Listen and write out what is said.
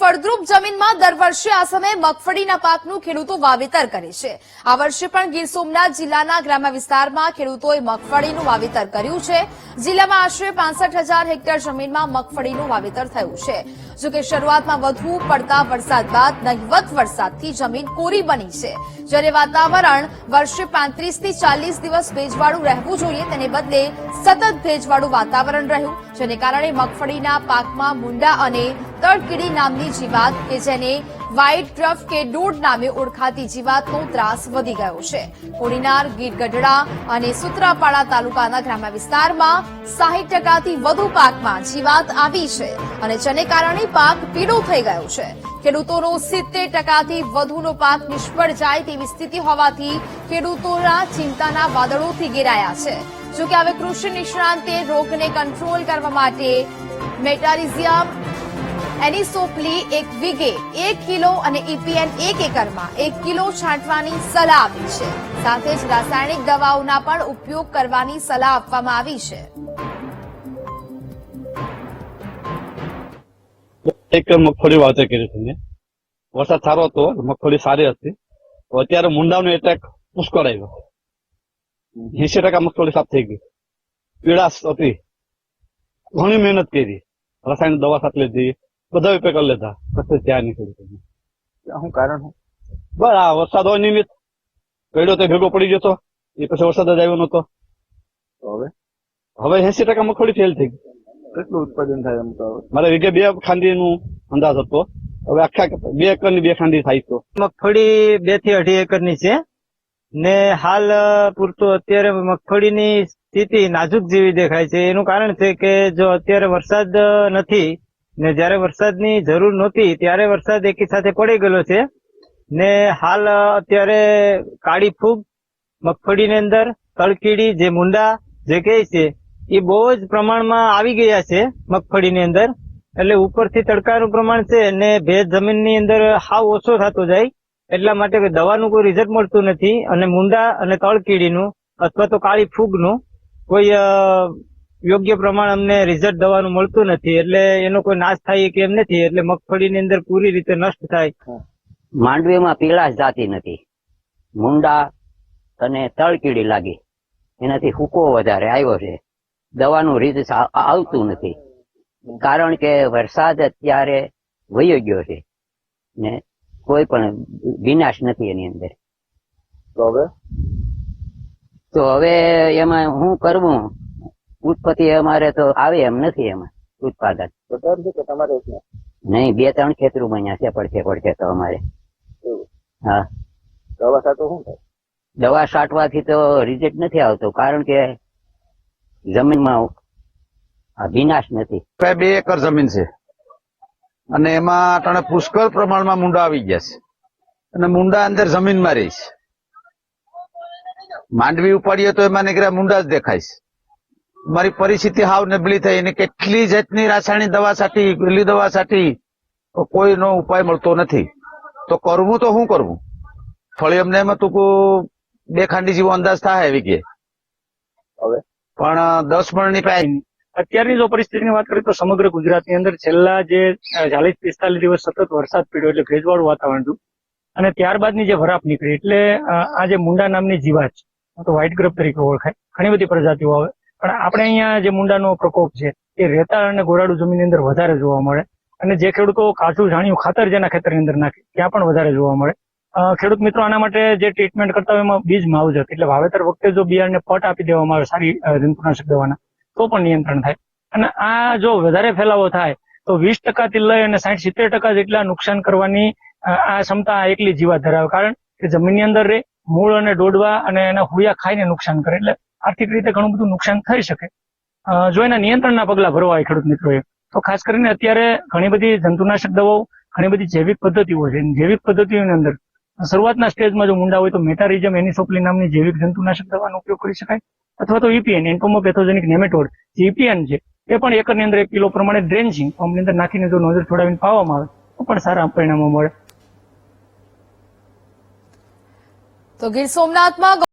ફળદ્રુપ જમીનમાં દર વર્ષે આ સમયે મગફળીના પાકનું ખેડૂતો વાવેતર કરે છે. આ વર્ષે પણ ગીર સોમનાથ જિલ્લાના ગ્રામ્ય વિસ્તારમાં ખેડૂતોએ મગફળીનું વાવેતર કર્યું છે. જિલ્લામાં આશરે પાંસઠ હેક્ટર જમીનમાં મગફળીનું વાવેતર થયું છે. જોકે શરૂઆતમાં વધુ પડતા વરસાદ બાદ નહિવત વરસાદથી જમીન કોરી બની છે. જ્યારે વાતાવરણ વર્ષે પાંત્રીસથી ચાલીસ દિવસ ભેજવાળું રહેવું જોઈએ, તેને બદલે સતત ભેજવાળું વાતાવરણ રહ્યું, જેને કારણે મગફળીના પાકમાં મુંડા અને તડકીડી નામની જીવાત કે જેને વ્હાઇટ ડ્રફ કે ડોડ નામે ઓળખાતી જીવાતનો ત્રાસ વધી ગયો છે. કોડીનાર ગીર ગઢડા અને સુત્રાપાડા તાલુકાના ગ્રામ્ય વિસ્તારમાં સાહીઠ ટકાથી વધુ પાકમાં જીવાત આવી છે અને જેને કારણે પાક પીળો થઈ ગયો છે. ખેડૂતોનો સિત્તેર ટકાથી વધુનો પાક નિષ્ફળ જાય તેવી સ્થિતિ હોવાથી ખેડૂતોના ચિંતાના વાદળોથી ઘેરાયા છે. જોકે હવે કૃષિ નિષ્ણાંતે રોગને કંટ્રોલ કરવા માટે મેટારિઝિયમ સોપલી એક વીઘે એક કિલો અને ઈપીએન એક એકરમાં એક કિલો છાંટવાની સલાહ આપી છે. સાથે જ રાસાયણિક દવાઓના પણ ઉપયોગ કરવાની સલાહ આપવામાં આવી છે. એક મગફળી વાવતર કર્યું છે વરસાદ સારો હતો, મગફળી સારી હતી. અત્યારે મુંડાનો એટેક પુષ્કળ આવ્યો. એસી ટકા મગફળી સાફ થઈ ગઈ. પીડા હતી. ઘણી મહેનત કરી. રાસાયણિક દવા સાથે લીધી. બધા ઉપયોગ કરી લેતા. પછી ત્યાં નીકળી શું કારણ? બસ આ વરસાદ હોય નિમિત્ત. પડ્યો તો ભેગો પડી ગયો તો એ પછી વરસાદ જ આવ્યો નતો હવે? હવે એસી ટકા મગફળી ફેલ થઈ ગઈ. કેટલું ઉત્પાદન થાય એમ તો મારે વીઘે બે ખાંડી નું અંદાજ હતો. હવે આખા બે એકરની બે ખાંડી થાય તો. મગફળી બેથી અઢી એકરની છે. ને હાલ પૂરતું અત્યારે મગફળીની સ્થિતિ નાજુક જેવી દેખાય છે. એનું કારણ છે કે જો અત્યારે વરસાદ નથી ને જ્યારે વરસાદની જરૂર નહોતી, ત્યારે વરસાદ એકી સાથે પડી ગયેલો છે. ને હાલ અત્યારે કાળી ફૂગ, મગફળીની અંદર, તળકીડી, જે મુંડા, જે કહે છે, એ બહુ જ પ્રમાણમાં આવી ગયા છે, મગફળીની અંદર. એટલે ઉપરથી તડકાનું પ્રમાણ છે ને ભેજ જમીનની અંદર હાવ ઓછો થતો જાય. એટલા માટે કે દવાનું કોઈ રિઝલ્ટ મળતું નથી. અને મુંડા અને તળકીડીનું, અથવા તો કાળી ફૂગનું કોઈ યોગ્ય પ્રમાણ અમને રિઝલ્ટ દવાનું મળતું નથી એટલે એનો કોઈ નાશ થાય કે એમ નથી એટલે મગફળીની અંદર પૂરી રીતે નષ્ટ થાય. માંડવીમાં પીળાશ જાતી નથી. મુંડા અને તળકીડી લાગી. એનાથી હુકો વધારે આવ્યો છે. દવાનું રીત આવતું નથી. કારણ કે વરસાદ અત્યારે વયો ગયો છે ને કોઈ પણ વિનાશ નથી એની અંદર. તો હવે? તો હવે એમાં હું કરવું? ઉત્પત્તિ અમારે તો આવે એમ નથી એમાં ઉત્પાદન. નહીં બે ત્રણ ખેતરું બન્યા છે પડખે પડખે તો અમારે. હા. દવા સાટો શું થાય? દવા છાંટવાથી તો રિઝલ્ટ નથી આવતો કારણ કે જમીનમાં વિનાશ નથી. પ્રાય બે એકર જમીન છે. અને એમાં તને પુષ્કળ પ્રમાણમાં મુંડા આવી ગયા છે. અને મુંડા અંદર જમીનમાં રહી છે. માંડવી ઉપાડીએ તો એમાં નીકળ્યા મુંડા જ દેખાય છે. મારી પરિસ્થિતિ હાવ નબળી થઈ અને કેટલી જાતની રાસાયણિક દવા સાટી પેલી દવા સાટી કોઈનો ઉપાય મળતો નથી. તો કરવું તો શું કરવું ફળી અમને એમાં તું બે ખાંડી જેવો અંદાજ થાય એવી કે હવે? પણ દસ મણની પાય અત્યારની જો પરિસ્થિતિની વાત કરીએ તો સમગ્ર ગુજરાતની અંદર છેલ્લા જે ચાલીસ પિસ્તાલીસ દિવસ સતત વરસાદ પડ્યો એટલે ભેજવાળું વાતાવરણ હતું. અને ત્યારબાદની જે વરાપ નીકળી એટલે આ જે મુંડા નામની જીવાત છે તો વ્હાઇટ ગ્રબ તરીકે ઓળખાય. ઘણી બધી પ્રજાતિઓ આવે. પણ આપણે અહીંયા જે મુંડાનો પ્રકોપ છે, એ રેતાળ અને ગોરાડુ જમીનની અંદર વધારે જોવા મળે. અને જે ખેડૂતો કાચું જાણ્યું ખાતર જેના ખેતરની અંદર નાખે, ત્યાં પણ વધારે જોવા મળે. ખેડૂત મિત્રો, આના માટે જે ટ્રીટમેન્ટ કરતા હોય એમાં બીજ માવજત, એટલે વાવેતર વખતે જો બિયારણને પટ આપી દેવામાં આવે, સારી જંતુનાશક દવાના, તો પણ નિયંત્રણ થાય. અને આ જો વધારે ફેલાવો થાય, તો વીસ ટકાથી લઈ અને સાઠ સિત્તેર ટકા જેટલા નુકસાન કરવાની આ ક્ષમતા એકલી જીવાત ધરાવે. કારણ કે જમીનની અંદર રે, મૂળ અને ડોડવા અને એના હુયા ખાઈને નુકસાન કરે. એટલે આર્થિક રીતે ઘણું બધું નુકસાન થઈ શકે. જો એના નિયંત્રણના પગલાં ભરવા હોય ખેડૂત મિત્રોએ, તો ખાસ કરીને અત્યારે ઘણી બધી જંતુનાશક દવાઓ, ઘણી બધી જૈવિક પદ્ધતિઓ છે. જૈવિક પદ્ધતિઓની અંદર શરૂઆતના સ્ટેજમાં જો મુંડા હોય તો મેટારિઝમ એનિસોપ્લી નામની જૈવિક જંતુનાશક દવાનો ઉપયોગ કરી શકાય. અથવા તો E P N entomopathogenic nematode, જે ઈપીએન છે, એ પણ એકરની અંદર એક કિલો પ્રમાણે ડ્રેન્ચિંગ પંપની અંદર નાખીને જો નોઝલ છોડાવીને પાવામાં આવે, તો પણ સારા પરિણામો મળે. તો ગીર સોમનાથમાં